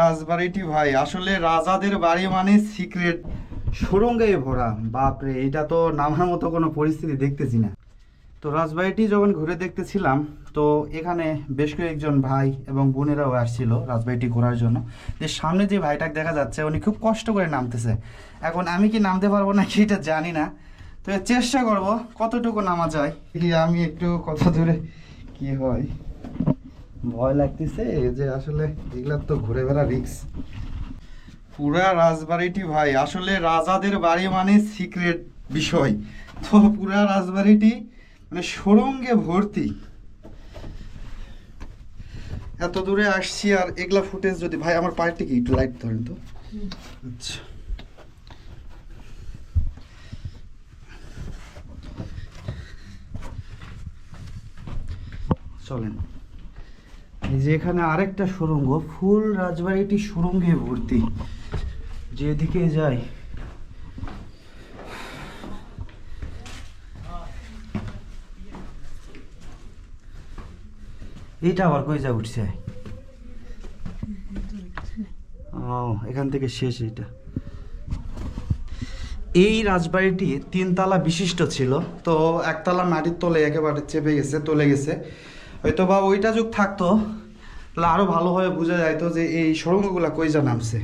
রাজবাড়িটি ভাই। আসলে রাজাদের বাড়ি মানে সিক্রেট সুরঙ্গে ভরা। বাপরে, এটা তো নামার মতো কোনো পরিস্থিতি দেখতেছি না। তো রাজবাড়িটি যখন ঘুরে দেখতেছিলাম, তো এখানে বেশ কয়েকজন ভাই এবং বোনেরাও আসছিল রাজবাড়িটি ঘোরার জন্য। যে সামনে যে ভাইটাকে দেখা যাচ্ছে, উনি খুব কষ্ট করে নামতেছে। এখন আমি কি নামতে পারব নাকি এটা জানি না। তো চেষ্টা করব কতটুকু নামা যায়। কি আমি একটু কত দূরে কি হয়? ভয় লাগতেছে যে আসলে এগুলার তো ঘুরে বেড়া রিক্স পুরা রাজবাড়িটি ভাই, আসলে রাজাদের বাড়ি মানে সিক্রেট বিষয়। তো পুরা রাজবাড়িটি মানে সুরঙ্গে ভর্তি। এত দূরে আসছি আর এগুলা ফুটেজ যদি ভাই, আমার পায়েরটি কি একটু লাইট ধরেন তো। আচ্ছা। চলেন। যে এখানে আরেকটা সুরঙ্গ, ফুল রাজবাড়িটি সুরঙ্গে ভর্তি। যেদিকে যাই। এইটা আবার কই যা উঠছে? ও এখান থেকে শেষ এইটা। এই রাজবাড়িটি তিনতলা বিশিষ্ট ছিল, তো একতলা মাটির তলে একেবারে চেপে গেছে, তলে গেছে। হয়তো বা ওইটা যুগ থাকতো। তাহলে আরও ভালোভাবে বোঝা যাইতো যে এই সুড়ঙ্গগুলা কই যা নামছে।